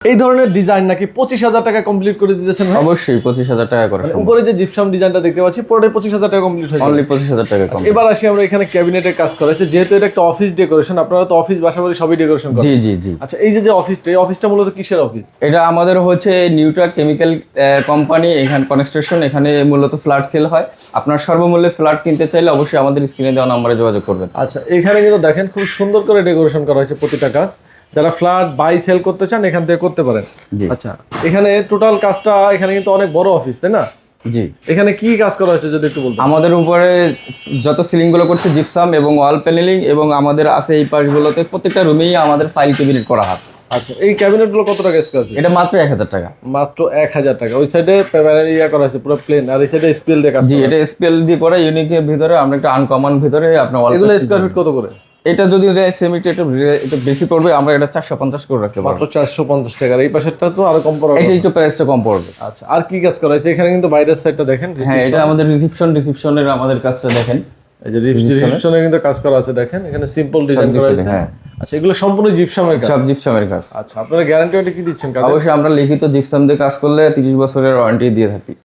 এই ধরনের ডিজাইন নাকি পঁচিশ হাজার টাকা কমপ্লিট করে দিতেছেন অবশ্যই পঁচিশ হাজার টাকা করে মানে উপরে যে জিপসাম ডিজাইনটা দেখতে পাচ্ছি পুরোটাই পঁচিশ হাজার টাকা কমপ্লিট হয়েছে অনলি পঁচিশ হাজার টাকা কম এবার আসি আমরা এখানে ক্যাবিনেটের কাজ করেছে যেহেতু এটা একটা অফিস ডেকোরেশন আপনারা তো অফিস বাসা বাড়ি সবই ডেকোরেশন জি জি জি। আচ্ছা এই যে যে অফিসটা এই অফিসটা মূলত কিসের অফিস এটা আমাদের হচ্ছে নিউট্রাক কেমিক্যাল কোম্পানি এখানে কনস্ট্রাকশন এখানে মূলত ফ্ল্যাট সেল হয়। আপনার সর্বমূল্যে ফ্ল্যাট কিনতে চাইলে অবশ্যই আমাদের স্ক্রিনে দেওয়া নাম্বারে যোগাযোগ করবেন। আচ্ছা এখানে কিন্তু দেখেন খুব সুন্দর করে ডেকোরেশন করা হয়েছে প্রতিটা কাজ। যারা ফ্ল্যাট বাই সেল করতে চান এখান থেকে করতে পারেন। আচ্ছা। এখানে টোটাল কাজটা এখানে কিন্তু অনেক বড় অফিস তাই না? জি। এখানে কি কাজ করা হয়েছে যদি একটু বলতেন? আমাদের উপরে যত সিলিংগুলো করছে জিপসাম এবং ওয়াল প্যানেলিং এবং আমাদের আছে এই পাশগুলোতে প্রত্যেকটা রুমেই আমাদের ফাইল ক্যাবিনেট করা আছে। আচ্ছা এই ক্যাবিনেটগুলো কত টাকা স্কোয়ার ফিট এটা মাত্র এক হাজার টাকা। মাত্র এক হাজার টাকা। ওই সাইডে ইয়া করা আছে পুরো প্লেন আর এই সাইডে স্পিল দিয়ে কাজ জি এটা এসপিএল দিয়ে করা ইউনিকের ভিতরে আমরা একটা আনকমন ভিতরে আপনার এগুলো স্কোয়ার ফিট কত করে? এটা যদি সেমিটা একটু একটু বেশি পড়বে আমরা এটা চারশো পঞ্চাশ করে রাখতে পারব। মাত্র চারশো পঞ্চাশ টাকার এই পাশেরটা তো আরও কম পড়া এটা একটু প্রাইসটা কম পড়বে। আচ্ছা আর কি কাজ করা হয়েছে? এখানে কিন্তু বাইরের সাইডটা দেখেন হ্যাঁ এটা আমাদের রিসিপশন রিসিপশনের আমাদের কাজটা দেখেন। এই যে রিসেপশনে কিন্তু কাজ করা আছে দেখেন। এখানে সিম্পল ডিজাইন করা আছে হ্যাঁ। আচ্ছা এগুলো সম্পূর্ণ জিপসামের কাজ? সব জিপসামের কাজ। আচ্ছা আপনারা গ্যারান্টি ওটা কি দিচ্ছেন কাজ অবশ্যই আমরা লিখিত জিপসাম দিয়ে কাজ করলে তিরিশ বছরের ওয়ারেন্টি দিয়ে থাকি।